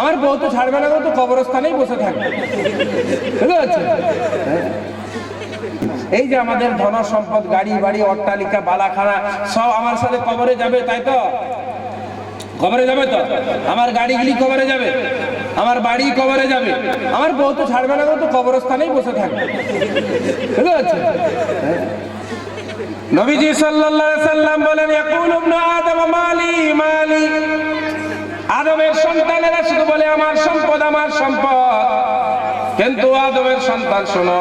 আমার বউ তো ছাড়বে না তো কবরস্থানেই বসে থাকবে। বুঝতে পারছেন? এই যে আমাদের ধন সম্পদ, গাড়ি, বাড়ি, অট্টালিকা, বালাখানা, সব আমার সাথে কবরে যাবে, তাই তো? কবরে যাবে তো? আমার গাড়িগুলি কবরে যাবে? আমার বাড়ি কবরে যাবে? আমার বউ তো ছাড়বে না তো কবরস্থানেই বসে থাকবে। বুঝতে পারছেন? নবীজি সাল্লাল্লাহু আলাইহি সাল্লাম বলেন, ইয়াকুলু ইবনু আদম মালি মালি। আদমের সন্তানেরা শুধু বলে, আমার সম্পদ আমার সম্পদ। কিন্তু আদমের সন্তান, শোনো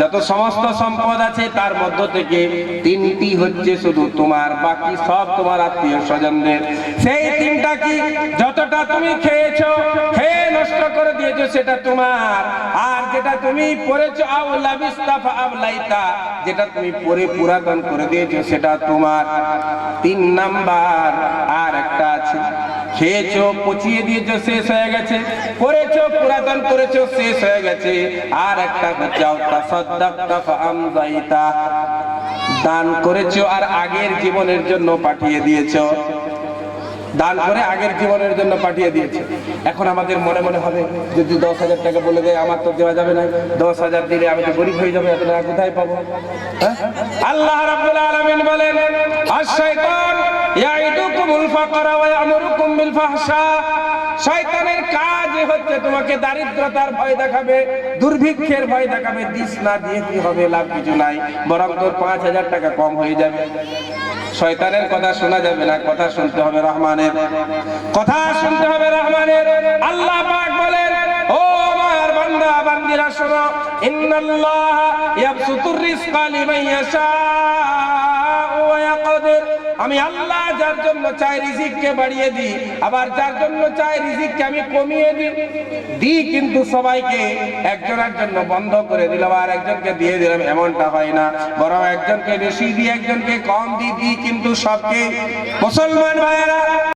যত সমস্ত সম্পদ আছে, তার মধ্য থেকে তিনটি হচ্ছে শুধু তোমার, বাকি সব তোমার আত্মীয় স্বজনদের। সেই তিনটা কি? যতটা তুমি খেয়েছো, খেয়ে নষ্ট করে দিয়েছ, সেটা তোমার। আর যেটা তুমি বিস্তাফা আবলাইতা। যেটা তুমি পরে পুরাতন করে দিয়েছ, সেটা তোমার। তিন নাম্বার, আর একটা আছে। খেয়েছো, পচিয়ে দিয়েছ, শেষ হয়ে গেছে। পড়েছো, পুরাতন করেছ, শেষ হয়ে গেছে। আর একটা হচ্ছে তাসাদ্দাকতা ফাআমদাইতা দান করেছ, আর আগের জীবনের জন্য পাঠিয়ে দিয়েছ। দান করে আগের জীবনের জন্য পাঠিয়ে দিয়েছে। এখন আমাদের মনে মনে হবে, যদি দশ হাজার টাকা বলে দেয়, আমার তো দেওয়া যাবে না। দশ হাজার দিলে আমি তো গরিব হয়ে যাবে এত টাকা কোথায় পাবো? হ্যাঁ? আল্লাহ রাব্বুল আলামিন বলেন আশ-শাইতান ইয়াইদুকুমুল ফাকরা ওয়া ইয়ামুরুকুম বিল ফাহশা। শয়তানের কাজ হচ্ছে তোমাকে দারিদ্রতার ভয় দেখাবে, দুর্ভিক্ষের ভয় দেখাবে, দিস না দিয়ে কি হবে, লাভ কিছু নাই, বরং তোর পাঁচ হাজার টাকা কম হয়ে যাবে। শয়তানের কথা শোনা যাবে না, কথা শুনতে হবে রহমানের। কথা শুনতে হবে রহমানের। আল্লাহ পাক বলেন, ও আমার বান্দা, বান্দিরা শোনো, ইন্নাল্লাহ ইয়াবসুতুর রিজকা লিমান ইয়াকদির আমি আল্লাহ যার জন্য চাই রিজিককে বাড়িয়ে দিই, আবার যার জন্য চাই রিজিককে আমি কমিয়ে দিই। দিই কিন্তু সবাইকে একজনের জন্য বন্ধ করে দিলাম আর একজনকে দিয়ে দিলাম, এমনটা হয় না। বরং একজনকে বেশি দিই, একজনকে কম দিই দিই কিন্তু সবকে মুসলমান ভাইয়েরা।